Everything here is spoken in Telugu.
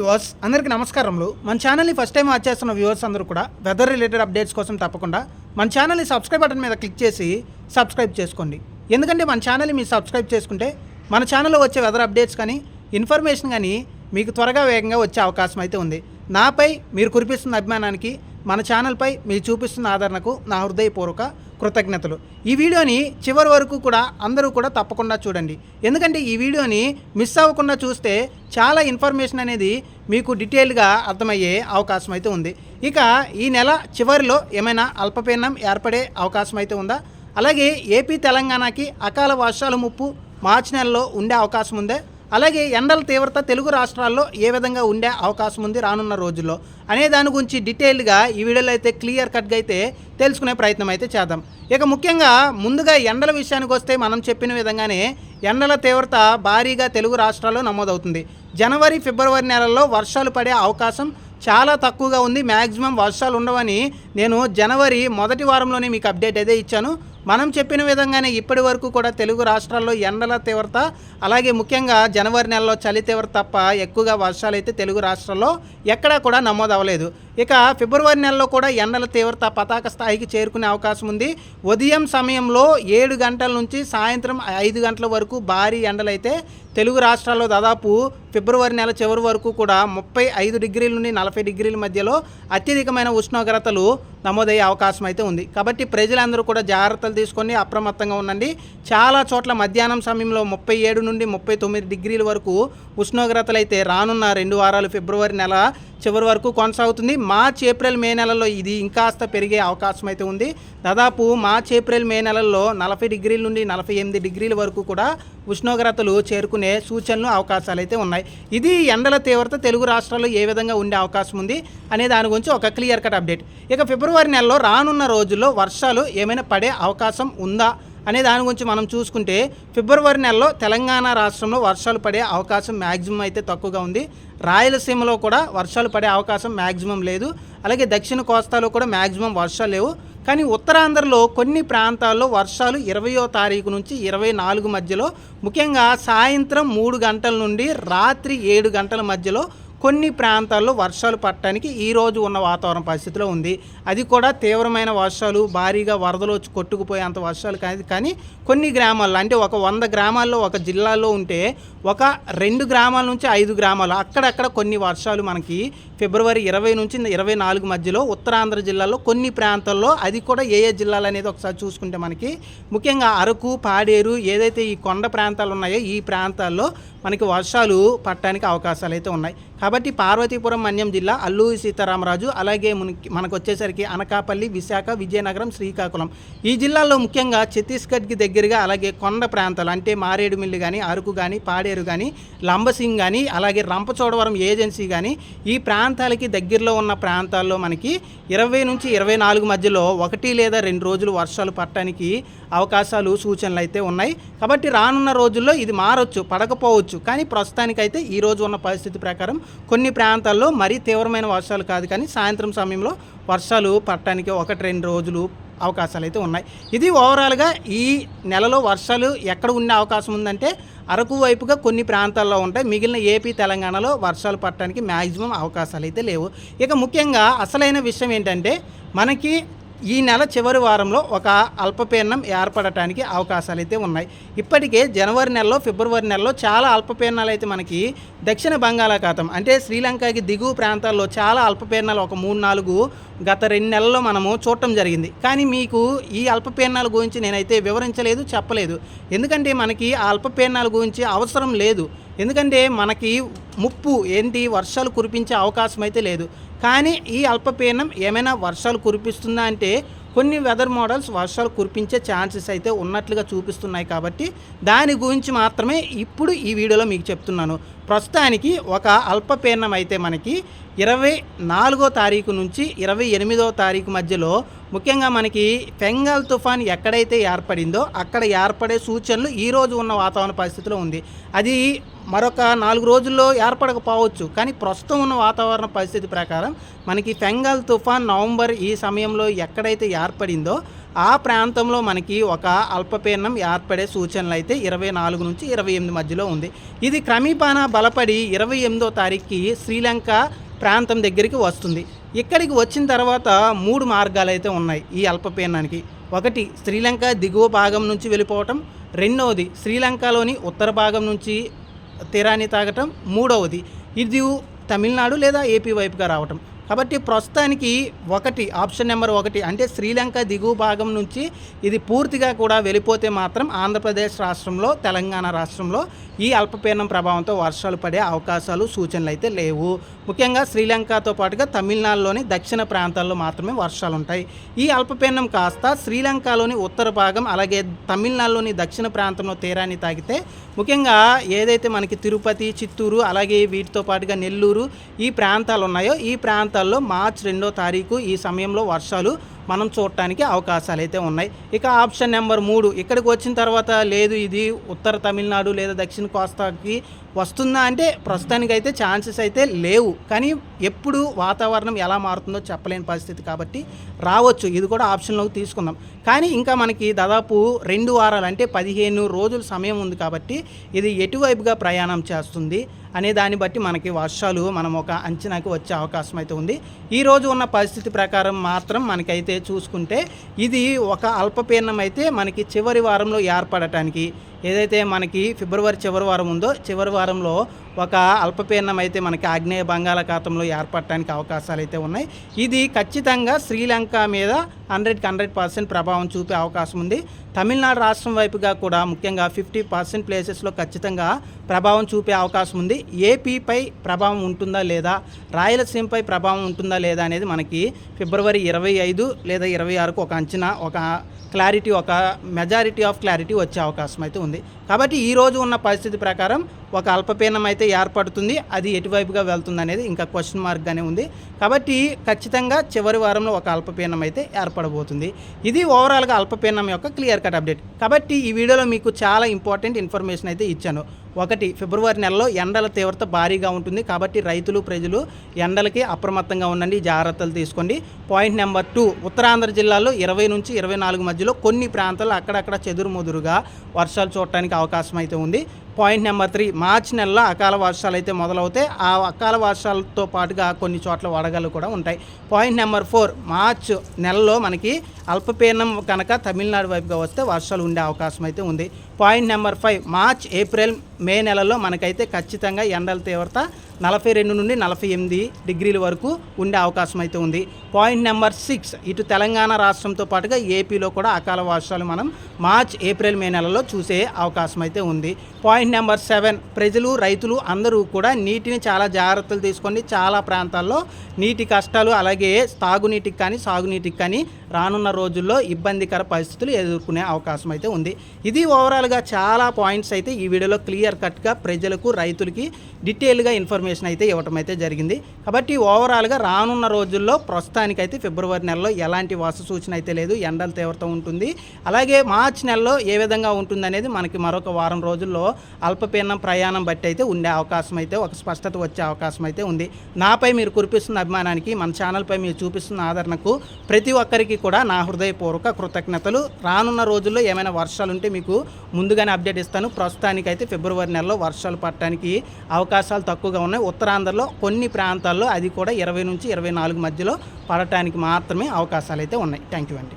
వ్యూవర్స్ అందరికీ నమస్కారములు. మన ఛానల్ని ఫస్ట్ టైం వాచ్ చేస్తున్న వ్యూవర్స్ అందరూ కూడా వెదర్ రిలేటెడ్ అప్డేట్స్ కోసం తప్పకుండా మన ఛానల్ని సబ్స్క్రైబ్ బటన్ మీద క్లిక్ చేసి సబ్స్క్రైబ్ చేసుకోండి. ఎందుకంటే మన ఛానల్ని మీరు సబ్స్క్రైబ్ చేసుకుంటే మన ఛానల్లో వచ్చే వెదర్ అప్డేట్స్ కానీ ఇన్ఫర్మేషన్ కానీ మీకు త్వరగా వేగంగా వచ్చే అవకాశం అయితే ఉంది. నాపై మీరు కురిపిస్తున్న అభిమానానికి మన ఛానల్పై మీరు చూపిస్తున్న ఆదరణకు నా హృదయపూర్వక కృతజ్ఞతలు. ఈ వీడియోని చివరి వరకు కూడా అందరూ కూడా తప్పకుండా చూడండి. ఎందుకంటే ఈ వీడియోని మిస్ అవ్వకుండా చూస్తే చాలా ఇన్ఫర్మేషన్ అనేది మీకు డీటెయిల్గా అర్థమయ్యే అవకాశం అయితే ఉంది. ఇక ఈ నెల చివరిలో ఏమైనా అల్పపీడనం ఏర్పడే అవకాశం అయితే ఉందా? అలాగే ఏపీ తెలంగాణకి అకాల వర్షాల ముప్పు మార్చి నెలలో ఉండే అవకాశం ఉందే? అలాగే ఎండల తీవ్రత తెలుగు రాష్ట్రాల్లో ఏ విధంగా ఉండే అవకాశం ఉంది రానున్న రోజుల్లో అనే దాని గురించి డీటెయిల్గా ఈ వీడియోలో అయితే క్లియర్ కట్గా అయితే తెలుసుకునే ప్రయత్నం అయితే చేద్దాం. ఇక ముఖ్యంగా ముందుగా ఎండల విషయానికి వస్తే మనం చెప్పిన విధంగానే ఎండల తీవ్రత భారీగా తెలుగు రాష్ట్రాల్లో నమోదవుతుంది. జనవరి ఫిబ్రవరి నెలల్లో వర్షాలు పడే అవకాశం చాలా తక్కువగా ఉంది మ్యాక్సిమం వర్షాలు ఉండవని నేను జనవరి మొదటి వారంలోనే మీకు అప్డేట్ అయితే ఇచ్చాను. మనం చెప్పిన విధంగానే ఇప్పటి వరకు కూడా తెలుగు రాష్ట్రాల్లో ఎండల తీవ్రత అలాగే ముఖ్యంగా జనవరి నెలలో చలి తీవ్రత తప్ప ఎక్కువగా వర్షాలు అయితే తెలుగు రాష్ట్రాల్లో ఎక్కడా కూడా నమోదు అవ్వలేదు ఇక ఫిబ్రవరి నెలలో కూడా ఎండల తీవ్రత పతాక స్థాయికి చేరుకునే అవకాశం ఉంది. ఉదయం సమయంలో ఏడు గంటల నుంచి సాయంత్రం ఐదు గంటల వరకు భారీ ఎండలైతే తెలుగు రాష్ట్రాల్లో దాదాపు ఫిబ్రవరి నెల చివరి వరకు కూడా ముప్పై ఐదు డిగ్రీల నుండి నలభై డిగ్రీల మధ్యలో అత్యధికమైన ఉష్ణోగ్రతలు నమోదయ్యే అవకాశం అయితే ఉంది. కాబట్టి ప్రజలందరూ కూడా జాగ్రత్తలు తీసుకొని అప్రమత్తంగా ఉండండి. చాలా చోట్ల మధ్యాహ్నం సమయంలో ముప్పై ఏడు నుండి ముప్పై తొమ్మిది డిగ్రీల వరకు ఉష్ణోగ్రతలు అయితే రానున్న రెండు వారాలు ఫిబ్రవరి నెల చివరి వరకు కొనసాగుతుంది. మార్చ్ ఏప్రిల్ మే నెలలో ఇది ఇంకాస్త పెరిగే అవకాశం అయితే ఉంది. దాదాపు మార్చ్ ఏప్రిల్ మే నెలల్లో నలభై డిగ్రీల నుండి నలభై ఎనిమిది డిగ్రీల వరకు కూడా ఉష్ణోగ్రతలు చేరుకునే సూచనలు అవకాశాలు అయితే ఉన్నాయి. ఇది ఎండల తీవ్రత తెలుగు రాష్ట్రాల్లో ఏ విధంగా ఉండే అవకాశం ఉంది అనే దాని గురించి ఒక క్లియర్ కట్ అప్డేట్. ఇక ఫిబ్రవరి నెలలో రానున్న రోజుల్లో వర్షాలు ఏమైనా పడే అవకాశం ఉందా? అనే దాని గురించి మనం చూసుకుంటే ఫిబ్రవరి నెలలో తెలంగాణ రాష్ట్రంలో వర్షాలు పడే అవకాశం మ్యాక్సిమం అయితే తక్కువగా ఉంది. రాయలసీమలో కూడా వర్షాలు పడే అవకాశం మ్యాక్సిమం లేదు. అలాగే దక్షిణ కోస్తాలో కూడా మ్యాక్సిమం వర్షాలు లేవు. కానీ ఉత్తరాంధ్రలో కొన్ని ప్రాంతాల్లో వర్షాలు ఇరవయో తారీఖు నుంచి ఇరవై నాలుగు మధ్యలో ముఖ్యంగా సాయంత్రం మూడు గంటల నుండి రాత్రి ఏడు గంటల మధ్యలో కొన్ని ప్రాంతాల్లో వర్షాలు పట్టడానికి ఈ రోజు ఉన్న వాతావరణ పరిస్థితిలో ఉంది. అది కూడా తీవ్రమైన వర్షాలు భారీగా వరదలు వచ్చి కొట్టుకుపోయేంత వర్షాలు కాదు. కానీ కొన్ని గ్రామాల్లో అంటే ఒక వంద గ్రామాల్లో ఒక జిల్లాలో ఉంటే ఒక రెండు గ్రామాల నుంచి ఐదు గ్రామాలు అక్కడక్కడ కొన్ని వర్షాలు మనకి ఫిబ్రవరి ఇరవై నుంచి ఇరవై నాలుగు మధ్యలో ఉత్తరాంధ్ర జిల్లాలో కొన్ని ప్రాంతాల్లో అది కూడా ఏ ఏ జిల్లాలు అనేది ఒకసారి చూసుకుంటే మనకి ముఖ్యంగా అరకు పాడేరు ఏదైతే ఈ కొండ ప్రాంతాలు ఉన్నాయో ఈ ప్రాంతాల్లో మనకి వర్షాలు పట్టడానికి అవకాశాలు అయితే ఉన్నాయి. కాబట్టి పార్వతీపురం మన్యం జిల్లా అల్లూరి సీతారామరాజు అలాగే మనకి మనకు వచ్చేసరికి అనకాపల్లి విశాఖ విజయనగరం శ్రీకాకుళం. ఈ జిల్లాల్లో ముఖ్యంగా ఛత్తీస్గఢ్కి దగ్గరగా అలాగే కొండ ప్రాంతాలు అంటే మారేడుమిల్లి కానీ అరకు కానీ పాడేరు కానీ లంబసింగ్ కానీ అలాగే రంపచోడవరం ఏజెన్సీ కానీ ఈ ప్రాంతాలకి దగ్గరలో ఉన్న ప్రాంతాల్లో మనకి ఇరవై నుంచి ఇరవై నాలుగు మధ్యలో ఒకటి లేదా రెండు రోజులు వర్షాలు పట్టడానికి అవకాశాలు సూచనలు అయితే ఉన్నాయి. కాబట్టి రానున్న రోజుల్లో ఇది మారొచ్చు పడకపోవచ్చు. కానీ ప్రస్తుతానికైతే ఈ రోజు ఉన్న పరిస్థితి ప్రకారం కొన్ని ప్రాంతాల్లో మరీ తీవ్రమైన వర్షాలు కాదు కానీ సాయంత్రం సమయంలో వర్షాలు పట్టడానికి ఒకటి రెండు రోజులు అవకాశాలు అయితే ఉన్నాయి. ఇది ఓవరాల్గా ఈ నెలలో వర్షాలు ఎక్కడ ఉండే అవకాశం ఉందంటే అరకు వైపుగా కొన్ని ప్రాంతాల్లో ఉంటాయి. మిగిలిన ఏపీ తెలంగాణలో వర్షాలు పడటానికి మ్యాక్సిమం అవకాశాలు అయితే లేవు. ఇక ముఖ్యంగా అసలైన విషయం ఏంటంటే మనకి ఈ నెల చివరి వారంలో ఒక అల్పపీడనం ఏర్పడటానికి అవకాశాలు అయితే ఉన్నాయి. ఇప్పటికే జనవరి నెలలో ఫిబ్రవరి నెలలో చాలా అల్పపీడనాలు అయితే మనకి దక్షిణ బంగాళాఖాతం అంటే శ్రీలంకకి దిగువ ప్రాంతాల్లో చాలా అల్పపీడనాలు ఒక మూడు నాలుగు గత రెండు నెలల్లో మనము చూడటం జరిగింది. కానీ మీకు ఈ అల్పపీడనాల గురించి నేనైతే వివరించలేదు చెప్పలేదు. ఎందుకంటే మనకి ఆ అల్పపీడనాల గురించి అవసరం లేదు. ఎందుకంటే మనకి ముప్పు ఏంటి? వర్షాలు కురిపించే అవకాశం అయితే లేదు. కానీ ఈ అల్పపీడనం ఏమైనా వర్షాలు కురిపిస్తుందా అంటే కొన్ని వెదర్ మోడల్స్ వర్షాలు కురిపించే ఛాన్సెస్ అయితే ఉన్నట్లుగా చూపిస్తున్నాయి కాబట్టి దాని గురించి మాత్రమే ఇప్పుడు ఈ వీడియోలో మీకు చెప్తున్నాను. ప్రస్తుతానికి ఒక అల్పపీడనం అయితే మనకి ఇరవై నాలుగో తారీఖు నుంచి ఇరవై ఎనిమిదో తారీఖు మధ్యలో ముఖ్యంగా మనకి ఫెంగల్ తుఫాన్ ఎక్కడైతే ఏర్పడిందో అక్కడ ఏర్పడే సూచనలు ఈరోజు ఉన్న వాతావరణ పరిస్థితిలో ఉంది. అది మరొక నాలుగు రోజుల్లో ఏర్పడకపోవచ్చు. కానీ ప్రస్తుతం ఉన్న వాతావరణ పరిస్థితి ప్రకారం మనకి ఫెంగల్ తుఫాన్ నవంబర్ ఈ సమయంలో ఎక్కడైతే ఏర్పడిందో ఆ ప్రాంతంలో మనకి ఒక అల్పపీడనం ఏర్పడే సూచనలు అయితే ఇరవై నాలుగు నుంచి ఇరవై ఎనిమిది మధ్యలో ఉంది. ఇది క్రమీపాన బలపడి ఇరవై ఎనిమిదో తారీఖుకి శ్రీలంక ప్రాంతం దగ్గరికి వస్తుంది. ఇక్కడికి వచ్చిన తర్వాత మూడు మార్గాలు అయితే ఉన్నాయి ఈ అల్పపీడనానికి. ఒకటి శ్రీలంక దిగువ భాగం నుంచి వెళ్ళిపోవటం. రెండవది శ్రీలంకలోని ఉత్తర భాగం నుంచి తీరాన్ని తాగటం. మూడవది ఇది తమిళనాడు లేదా ఏపీ వైపుగా రావటం. కాబట్టి ప్రస్తుతానికి ఒకటి ఆప్షన్ నెంబర్ ఒకటి అంటే శ్రీలంక దిగువ భాగం నుంచి ఇది పూర్తిగా కూడా వెళ్ళిపోతే మాత్రం ఆంధ్రప్రదేశ్ రాష్ట్రంలో తెలంగాణ రాష్ట్రంలో ఈ అల్పపీడనం ప్రభావంతో వర్షాలు పడే అవకాశాలు సూచనలు అయితే లేవు. ముఖ్యంగా శ్రీలంకతో పాటుగా తమిళనాడులోని దక్షిణ ప్రాంతాల్లో మాత్రమే వర్షాలు ఉంటాయి ఈ అల్పపీడనం కాస్త శ్రీలంకలోని ఉత్తర భాగం అలాగే తమిళనాడులోని దక్షిణ ప్రాంతంలో తీరాన్ని తాగితే ముఖ్యంగా ఏదైతే మనకి తిరుపతి చిత్తూరు అలాగే వీటితో పాటుగా నెల్లూరు ఈ ప్రాంతాలు ఉన్నాయో ఈ ప్రాంతాల్లో మార్చ్ రెండో తారీఖు ఈ సమయంలో వర్షాలు మనం చూడటానికి అవకాశాలు అయితే ఉన్నాయి. ఇక ఆప్షన్ నెంబర్ మూడు ఇక్కడికి వచ్చిన తర్వాత లేదు ఇది ఉత్తర తమిళనాడు లేదా దక్షిణ కోస్తాకి వస్తుందా అంటే ప్రస్తుతానికి అయితే ఛాన్సెస్ అయితే లేవు. కానీ ఎప్పుడు వాతావరణం ఎలా మారుతుందో చెప్పలేని పరిస్థితి కాబట్టి రావచ్చు. ఇది కూడా ఆప్షన్లోకి తీసుకుందాం. కానీ ఇంకా మనకి దాదాపు రెండు వారాలు అంటే పదిహేను రోజుల సమయం ఉంది కాబట్టి ఇది ఎటువైపుగా ప్రయాణం చేస్తుంది అనే దాన్ని బట్టి మనకి వర్షాలు మనం ఒక అంచనాకి వచ్చే అవకాశం అయితే ఉంది. ఈ రోజు ఉన్న పరిస్థితి ప్రకారం మాత్రం మనకైతే చూసుకుంటే ఇది ఒక అల్పపీడనం అయితే మనకి చివరి వారంలో ఏర్పడటానికి ఏదైతే మనకి ఫిబ్రవరి చివరి వారం ఉందో చివరి వారంలో ఒక అల్పపీడనం అయితే మనకి ఆగ్నేయ బంగాళాఖాతంలో ఏర్పడటానికి అవకాశాలు అయితే ఉన్నాయి. ఇది ఖచ్చితంగా శ్రీలంక మీద హండ్రెడ్కి హండ్రెడ్ పర్సెంట్ ప్రభావం చూపే అవకాశం ఉంది. తమిళనాడు రాష్ట్రం వైపుగా కూడా ముఖ్యంగా ఫిఫ్టీ పర్సెంట్ ప్లేసెస్లో ఖచ్చితంగా ప్రభావం చూపే అవకాశం ఉంది. ఏపీపై ప్రభావం ఉంటుందా లేదా రాయలసీమపై ప్రభావం ఉంటుందా లేదా అనేది మనకి ఫిబ్రవరి ఇరవై ఐదు లేదా ఇరవై ఆరుకు ఒక అంచనా ఒక క్లారిటీ ఒక మెజారిటీ ఆఫ్ క్లారిటీ వచ్చే అవకాశం అయితే ఉంది. కాబట్టి ఈ రోజు ఉన్న పరిస్థితి ప్రకారం ఒక అల్పపీడనం అయితే ఏర్పడుతుంది అది ఎటువైపుగా వెళ్తుంది అనేది ఇంకా క్వశ్చన్ మార్క్గానే ఉంది. కాబట్టి ఖచ్చితంగా చివరి వారంలో ఒక అల్పపీడనం అయితే ఏర్పడబోతుంది. ఇది ఓవరాల్గా అల్పపీడనం యొక్క క్లియర్ కట్ అప్డేట్ కాబట్టి ఈ వీడియోలో మీకు చాలా ఇంపార్టెంట్ ఇన్ఫర్మేషన్ అయితే ఇచ్చాను. ఒకటి ఫిబ్రవరి నెలలో ఎండల తీవ్రత భారీగా ఉంటుంది. కాబట్టి రైతులు ప్రజలు ఎండలకి అప్రమత్తంగా ఉండండి జాగ్రత్తలు తీసుకోండి. పాయింట్ నెంబర్ టూ ఉత్తరాంధ్ర జిల్లాలో ఇరవై నుంచి ఇరవై నాలుగు మధ్యలో కొన్ని ప్రాంతాల్లో అక్కడక్కడ చెదురుముదురుగా వర్షాలు చూడటానికి అవకాశం అయితే ఉంది. పాయింట్ నెంబర్ త్రీ మార్చి నెలలో అకాల వర్షాలు అయితే మొదలవుతాయి. ఆ అకాల వర్షాలతో పాటుగా కొన్ని చోట్ల వడగలు కూడా ఉంటాయి. పాయింట్ నెంబర్ ఫోర్ మార్చ్ నెలలో మనకి అల్పపీడనం కనుక తమిళనాడు వైపుగా వస్తే వర్షాలు ఉండే అవకాశం అయితే ఉంది. Point number five March April May నెలలో మనకైతే ఖచ్చితంగా ఎండల తీవ్రత నలభై రెండు నుండి నలభై ఎనిమిది డిగ్రీల వరకు ఉండే అవకాశం అయితే ఉంది. పాయింట్ నెంబర్ సిక్స్ ఇటు తెలంగాణ రాష్ట్రంతో పాటుగా ఏపీలో కూడా అకాల వర్షాలు మనం మార్చ్ ఏప్రిల్ మే నెలలో చూసే అవకాశం అయితే ఉంది. పాయింట్ నెంబర్ సెవెన్ ప్రజలు రైతులు అందరూ కూడా నీటిని చాలా జాగ్రత్తలు తీసుకొని చాలా ప్రాంతాల్లో నీటి కష్టాలు అలాగే తాగునీటికి కానీ సాగునీటికి కానీ రానున్న రోజుల్లో ఇబ్బందికర పరిస్థితులు ఎదుర్కొనే అవకాశం అయితే ఉంది. ఇది ఓవరాల్గా చాలా పాయింట్స్ అయితే ఈ వీడియోలో క్లియర్ కట్గా ప్రజలకు రైతులకి డీటెయిల్గా ఇన్ఫర్మేషన్ అయితే ఇవ్వటం అయితే జరిగింది. కాబట్టి ఓవరాల్గా రానున్న రోజుల్లో ప్రస్తుతానికైతే ఫిబ్రవరి నెలలో ఎలాంటి వర్ష సూచన అయితే లేదు. ఎండల తీవ్రత ఉంటుంది. అలాగే మార్చి నెలలో ఏ విధంగా ఉంటుందనేది మనకి మరొక వారం రోజుల్లో అల్పపీడనం ప్రయాణం బట్టి అయితే ఉండే అవకాశం అయితే ఒక స్పష్టత వచ్చే అవకాశం అయితే ఉంది. నాపై మీరు కురిపిస్తున్న అభిమానానికి మన ఛానల్పై మీరు చూపిస్తున్న ఆదరణకు ప్రతి ఒక్కరికి కూడా నా హృదయపూర్వక కృతజ్ఞతలు. రానున్న రోజుల్లో ఏమైనా వర్షాలు ఉంటే మీకు ముందుగానే అప్డేట్ ఇస్తాను. ప్రస్తుతానికైతే ఫిబ్రవరి నెలలో వర్షాలు పడటానికి అవకాశాలు తక్కువగా ఉన్నాయి. ఉత్తరాంధ్రలో కొన్ని ప్రాంతాల్లో అది కూడా ఇరవై నుంచి ఇరవై నాలుగు మధ్యలో పడటానికి మాత్రమే అవకాశాలు అయితే ఉన్నాయి. థ్యాంక్ యూ అండి.